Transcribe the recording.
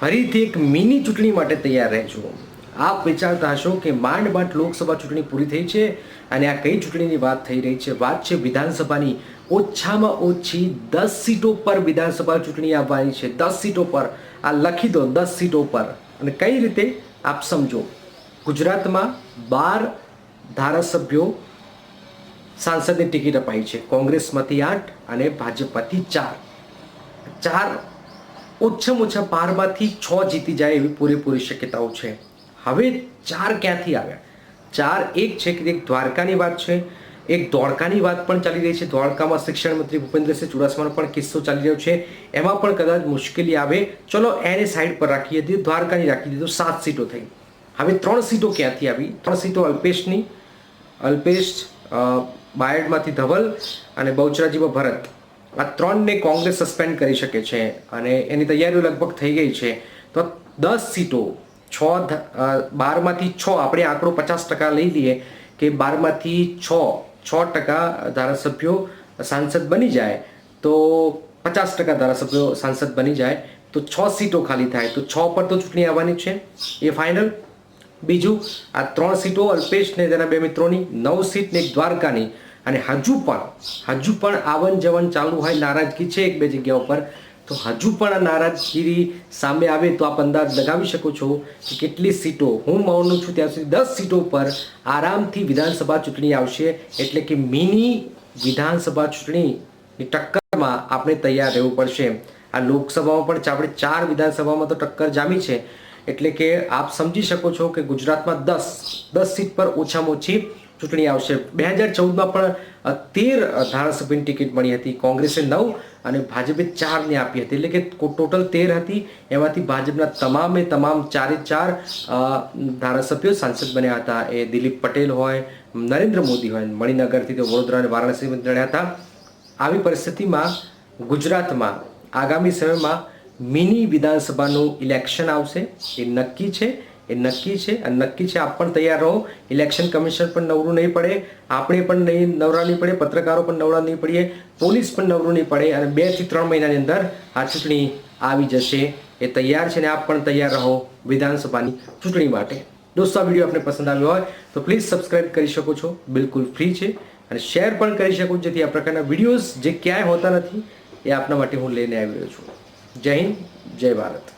ફરીથી એક મિની ચૂંટણી માટે તૈયાર રહેજો. આપ વિચારતા હશો કે માંડ માંડ લોકસભા ચૂંટણી પૂરી થઈ છે અને આ કઈ ચૂંટણીની વાત થઈ રહી છે? વાત છે વિધાનસભાની. ઓછામાં ઓછી દસ સીટો પર વિધાનસભા ચૂંટણી આવવાની છે. દસ સીટો પર. આ લખી દો, દસ સીટો પર. અને કઈ રીતે? આપ સમજો. ગુજરાતમાં બાર ધારાસભ્યો સાંસદની ટિકિટ અપાઈ છે. કોંગ્રેસમાંથી આઠ અને ભાજપમાંથી ચાર. ચાર ઓછામાં ઓછા બારમાંથી છ જીતી જાય એવી પૂરેપૂરી શક્યતાઓ છે. હવે ચાર ક્યાંથી આવ્યા? ચાર, એક છે કે એક દ્વારકાની વાત છે. એક ધોળકાની વાત પણ ચાલી રહી છે. ધોળકામાં શિક્ષણ મંત્રી ભૂપેન્દ્રસિંહ ચુડાસમાનો પણ કિસ્સો ચાલી રહ્યો છે. એમાં પણ કદાચ મુશ્કેલી આવે. ચલો, એને સાઈડ પર રાખી દીધી દ્વારકાની રાખી દીધું. સાત સીટો થઈ. હવે ત્રણ સીટો ક્યાંથી આવી? ત્રણ સીટો અલ્પેશની. અલ્પેશ બાયડમાંથી ધવલ અને બહુચરાજીમાં ભરત. આ ત્રણને કોંગ્રેસ સસ્પેન્ડ કરી શકે છે અને એની તૈયારીઓ લગભગ થઈ ગઈ છે. તો દસ સીટો, છ બારમાંથી છ, આપણે આંકડો પચાસ ટકા લઈ લઈએ કે બારમાંથી છ છ ટકા ધારાસભ્યો સાંસદ બની જાય. તો પચાસ ટકા ધારાસભ્યો સાંસદ બની જાય. તો છ સીટો ખાલી થાય. તો છ પર તો ચૂંટણી આવવાની છે. એ ફાઇનલ બીજું, આ ત્રણ સીટો અલ્પેશ ને તેના બે મિત્રોની, નવ સીટ ને દ્વારકાની. અને હજુ પણ હજુ પણ આવન જવન ચાલુ હોય, નારાજગી છે એક બે જગ્યા ઉપર, તો હજુ પણ આ નારાજગીરી સામે આવે તો આપ અંદાજ લગાવી શકો છો કે કેટલી સીટો, હું માનું છું ત્યાં સુધી દસ સીટો પર આરામથી વિધાનસભા ચૂંટણી આવશે, એટલે કે મિની વિધાનસભા ચૂંટણીની ટક્કરમાં આપણે તૈયાર રહેવું પડશે. આ લોકસભામાં પણ આપણે ચાર વિધાનસભામાં તો ટક્કર જામી છે, એટલે કે આપ સમજી શકો છો કે ગુજરાતમાં દસ દસ સીટ પર ઓછામાં ઓછી ચૂંટણી આવશે. બે હજાર ચૌદમાં પણ તેર ધારાસભ્યની ટિકિટ મળી હતી. કોંગ્રેસે નવ અને ભાજપે ચારને આપી હતી. એટલે કે ટોટલ તેર હતી. એમાંથી ભાજપના તમામે તમામ ચારે ચાર ધારાસભ્યો સાંસદ બન્યા હતા. એ દિલીપ પટેલ હોય, નરેન્દ્ર મોદી હોય, મણિનગરથી તો વડોદરા અને વારાણસી લડ્યા હતા. આવી પરિસ્થિતિમાં ગુજરાતમાં આગામી સમયમાં મિની વિધાનસભાનું ઇલેક્શન આવશે. એ નક્કી છે. એ નક્કી છે. અને નક્કી છે, આપ પણ તૈયાર રહો. ઇલેક્શન કમિશન પણ નવરું નહીં પડે. આપણે પણ નહીં, નવરા નહીં પડે પત્રકારો પણ નવરા નહીં પડીએ. પોલીસ પણ નવરું નહીં પડે. અને બેથી ત્રણ મહિનાની અંદર આ ચૂંટણી આવી જશે. એ તૈયાર છે ને આપ પણ તૈયાર રહો વિધાનસભાની ચૂંટણી માટે. દોસ્તો, આ વીડિયો આપને પસંદ આવ્યો હોય તો પ્લીઝ સબસ્ક્રાઇબ કરી શકો છો. બિલકુલ ફ્રી છે. અને શેર પણ કરી શકો જેથી આ પ્રકારના વિડીયોઝ જે ક્યાંય હોતા નથી, એ આપના માટે હું લઈને આવી રહ્યો છું. જય હિન્દ, જય ભારત.